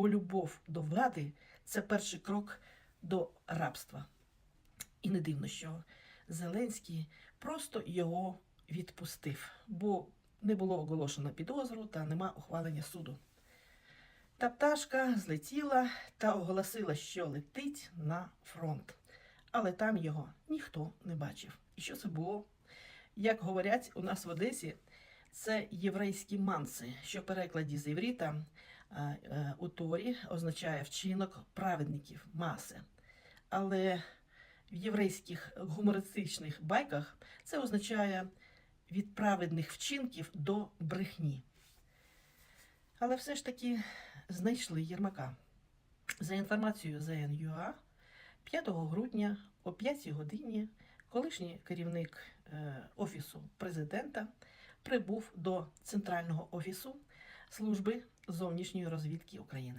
бо любов до влади це перший крок до рабства. І не дивно, що Зеленський просто його відпустив, бо не було оголошено підозру та нема ухвалення суду. Та пташка злетіла та оголосила, що летить на фронт. Але там його ніхто не бачив. І що це було? Як говорять у нас в Одесі, це єврейські манси, що в перекладі з івріта е, у Торі означає вчинок праведників, маси. Але в єврейських гумористичних байках це означає від праведних вчинків до брехні. Але все ж таки знайшли Єрмака. За інформацією ЗНЮА, 5 грудня о 5 годині колишній керівник е, Офісу президента прибув до Центрального офісу Служби зовнішньої розвідки України.